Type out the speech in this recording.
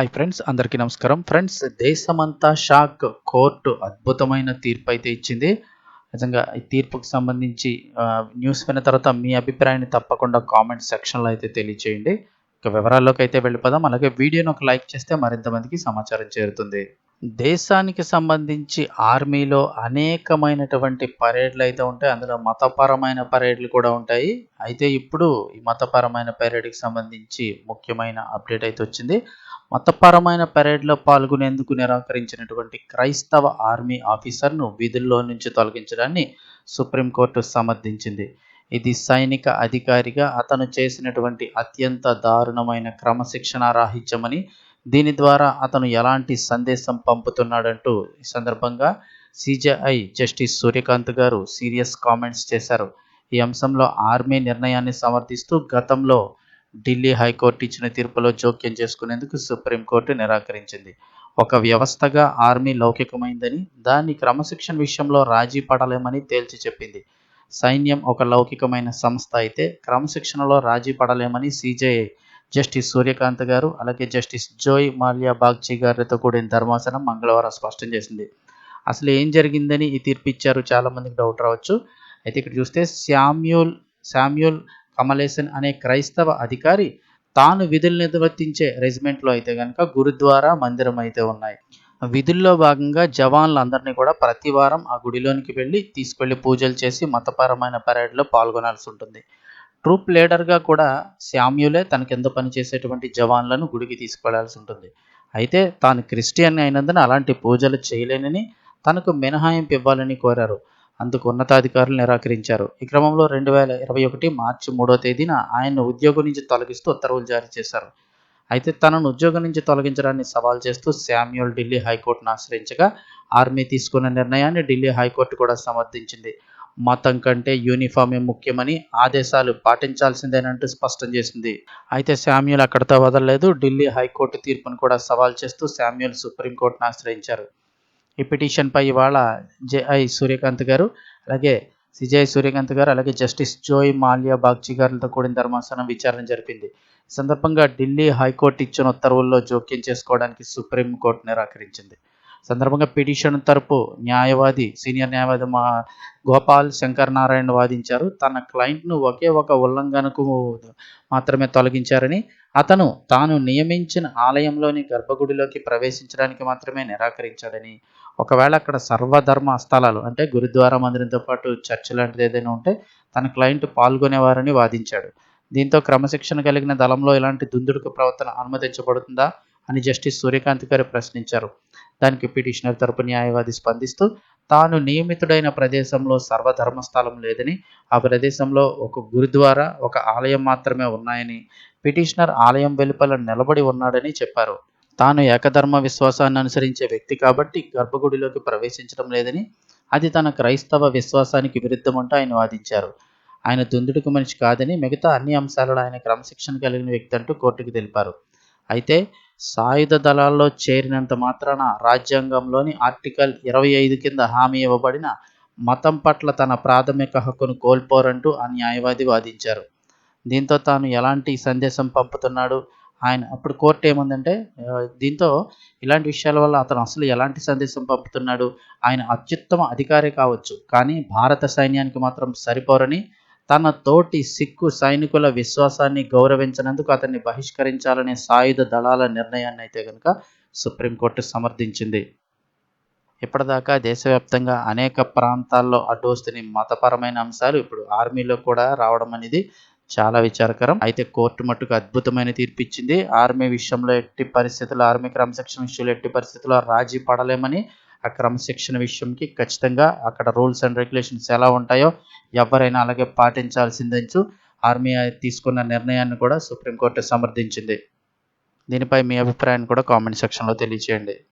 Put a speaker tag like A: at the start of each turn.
A: Hi friends అందరికీ నమస్కారం. Friends దేశమంతా షాక్ కోర్టు అద్భుతమైన తీర్పు అయితే ఇచ్చింది. నిజంగా ఈ తీర్పుకు సంబంధించి న్యూస్ విన్న తర్వాత మీ అభిప్రాయాన్ని తప్పకుండా కామెంట్ సెక్షన్లో అయితే తెలియచేయండి. ఇక వివరాల్లోకి అయితే వెళ్ళిపోదాం. అలాగే వీడియోని ఒక లైక్ చేస్తే మరింత మందికి సమాచారం చేరుతుంది. దేశానికి సంబంధించి ఆర్మీలో అనేకమైనటువంటి పరేడ్లు అయితే ఉంటాయి. అందులో మతపరమైన పరేడ్లు కూడా ఉంటాయి. అయితే ఇప్పుడు ఈ మతపరమైన పరేడ్కి సంబంధించి ముఖ్యమైన అప్డేట్ అయితే వచ్చింది. మతపరమైన పరేడ్లో పాల్గొనేందుకు నిరాకరించినటువంటి క్రైస్తవ ఆర్మీ ఆఫీసర్ను విధుల్లో నుంచి తొలగించడాన్ని సుప్రీంకోర్టు సమర్థించింది. ఇది సైనిక అధికారిగా అతను చేసినటువంటి అత్యంత దారుణమైన క్రమశిక్షణ రాహిత్యమని దీని ద్వారా అతను ఎలాంటి సందేశం పంపుతున్నాడంటూ ఈ సందర్భంగా సిజేఐ జస్టిస్ సూర్యకాంత్ గారు సీరియస్ కామెంట్స్ చేశారు. ఈ అంశంలో ఆర్మీ నిర్ణయాన్ని సమర్థిస్తూ గతంలో ఢిల్లీ హైకోర్టు ఇచ్చిన తీర్పులో జోక్యం చేసుకునేందుకు సుప్రీంకోర్టు నిరాకరించింది. ఒక వ్యవస్థగా ఆర్మీ లౌకికమైందని దాని క్రమశిక్షణ విషయంలో రాజీ పడలేమని తేల్చి చెప్పింది. సైన్యం ఒక లౌకికమైన సంస్థ అయితే క్రమశిక్షణలో రాజీ పడలేమని సిజేఐ జస్టిస్ సూర్యకాంత్ గారు అలాగే జస్టిస్ జోయ్ మాల్యా బాగ్చి గారితో కూడిన ధర్మాసనం మంగళవారం స్పష్టం చేసింది. అసలు ఏం జరిగిందని ఈ తీర్పు ఇచ్చారు చాలామందికి డౌట్ రావచ్చు. అయితే ఇక్కడ చూస్తే శామ్యూల్ శామ్యూల్ కమలేసన్ అనే క్రైస్తవ అధికారి తాను విధులు నిర్వర్తించే రెజిమెంట్లో అయితే కనుక గురుద్వారా మందిరం అయితే ఉన్నాయి. విధుల్లో భాగంగా జవాన్లందరినీ కూడా ప్రతి వారం ఆ గుడిలోనికి వెళ్ళి తీసుకెళ్ళి పూజలు చేసి మతపరమైన పరేడ్లో పాల్గొనాల్సి ఉంటుంది. ట్రూప్ లీడర్గా కూడా శామ్యులే తన కింద పనిచేసేటువంటి జవాన్లను గుడికి తీసుకెళ్ళాల్సి ఉంటుంది. అయితే తాను క్రిస్టియన్ అయినందున అలాంటి పూజలు చేయలేనని తనకు మినహాయింపు ఇవ్వాలని కోరారు. అందుకు ఉన్నతాధికారులు నిరాకరించారు. ఈ క్రమంలో రెండు వేల ఇరవై ఒకటి మార్చి మూడో తేదీన ఆయన్ను ఉద్యోగం నుంచి తొలగిస్తూ ఉత్తర్వులు జారీ చేశారు. అయితే తనను ఉద్యోగం నుంచి తొలగించడాన్ని సవాల్ చేస్తూ శామ్యూల్ ఢిల్లీ హైకోర్టును ఆశ్రయించగా ఆర్మీ తీసుకున్న నిర్ణయాన్ని ఢిల్లీ హైకోర్టు కూడా సమర్థించింది. మతం కంటే యూనిఫామే ముఖ్యమని ఆదేశాలు పాటించాల్సిందేనంటూ స్పష్టం చేసింది. అయితే శామ్యూల్ అక్కడితో వదలలేదు. ఢిల్లీ హైకోర్టు తీర్పును కూడా సవాల్ చేస్తూ శామ్యూల్ సుప్రీంకోర్టును ఆశ్రయించారు. ఈ పిటిషన్పై ఇవాళ జేఐ సూర్యకాంత్ గారు అలాగే సిజేఐ సూర్యకాంత్ గారు అలాగే జస్టిస్ జోయ్ మాల్యా బాగ్చి గారులతో కూడిన ధర్మాసనం విచారణ జరిపింది. ఈ సందర్భంగా ఢిల్లీ హైకోర్టు ఇచ్చిన ఉత్తర్వుల్లో జోక్యం చేసుకోవడానికి సుప్రీంకోర్టు నిరాకరించింది. సందర్భంగా పిటిషన్ తరపు న్యాయవాది సీనియర్ న్యాయవాది మా గోపాల్ శంకర్ నారాయణ వాదించారు. తన క్లయింట్ను ఒకే ఒక ఉల్లంఘనకు మాత్రమే తొలగించారని అతను తాను నియమించిన ఆలయంలోని గర్భగుడిలోకి ప్రవేశించడానికి మాత్రమే నిరాకరించాడని. ఒకవేళ అక్కడ సర్వధర్మ స్థలాలు అంటే గురుద్వారా మందిరంతో పాటు చర్చ్ లాంటిది ఏదైనా ఉంటే తన క్లయింట్ పాల్గొనేవారని వాదించాడు. దీంతో క్రమశిక్షణ కలిగిన దళంలో ఇలాంటి దుందుడుకు ప్రవర్తన అనుమతించబడుతుందా? అని జస్టిస్ సూర్యకాంత్ గారు ప్రశ్నించారు. దానికి పిటిషనర్ తరపు న్యాయవాది స్పందిస్తూ తాను నియమితుడైన ప్రదేశంలో సర్వధర్మస్థలం లేదని ఆ ప్రదేశంలో ఒక గురుద్వారా ఒక ఆలయం మాత్రమే ఉన్నాయని పిటిషనర్ ఆలయం వెలుపల నిలబడి ఉన్నాడని చెప్పారు. తాను ఏకధర్మ విశ్వాసాన్ని అనుసరించే వ్యక్తి కాబట్టి గర్భగుడిలోకి ప్రవేశించడం లేదని అది తన క్రైస్తవ విశ్వాసానికి విరుద్ధమంటూ ఆయన వాదించారు. ఆయన దుందుడుకు మనిషి కాదని మిగతా అన్ని అంశాలలో ఆయన క్రమశిక్షణ కలిగిన వ్యక్తి అంటూ కోర్టుకు తెలిపారు. అయితే సాయుధ దళాల్లో చేరినంత మాత్రాన రాజ్యాంగంలోని ఆర్టికల్ ఇరవై ఐదు కింద హామీ ఇవ్వబడిన మతం పట్ల తన ప్రాథమిక హక్కును కోల్పోరంటూ ఆ న్యాయవాది వాదించారు. దీంతో తాను ఎలాంటి సందేశం పంపుతున్నాడు? ఆయన అప్పుడు కోర్టు ఏముందంటే దీంతో ఇలాంటి విషయాల వల్ల అతను అసలు ఎలాంటి సందేశం పంపుతున్నాడు? ఆయన అత్యుత్తమ అధికారి కావచ్చు కానీ భారత సైన్యానికి మాత్రం సరిపోరని తన తోటి సిక్కు సైనికుల విశ్వాసాన్ని గౌరవించినందుకు అతన్ని బహిష్కరించాలనే సాయుధ దళాల నిర్ణయాన్ని అయితే కనుక సుప్రీంకోర్టు సమర్థించింది. ఇప్పటిదాకా దేశవ్యాప్తంగా అనేక ప్రాంతాల్లో అడ్డు వస్తున్న మతపరమైన అంశాలు ఇప్పుడు ఆర్మీలో కూడా రావడం అనేది చాలా విచారకరం. అయితే కోర్టు మట్టుకు అద్భుతమైన తీర్పు ఇచ్చింది ఆర్మీ విషయంలో ఎట్టి పరిస్థితుల్లో ఆర్మీ క్రమశిక్షణ విషయంలో ఎట్టి పరిస్థితుల్లో రాజీ పడలేమని ఆ క్రమశిక్షణ విషయంకి ఖచ్చితంగా అక్కడ రూల్స్ అండ్ రెగ్యులేషన్స్ ఎలా ఉంటాయో ఎవరైనా అలాగే పాటించాల్సిందని ఆర్మీ తీసుకున్న నిర్ణయాన్ని కూడా సుప్రీంకోర్టు సమర్థించింది. దీనిపై మీ అభిప్రాయాన్ని కూడా కామెంట్ సెక్షన్లో తెలియచేయండి.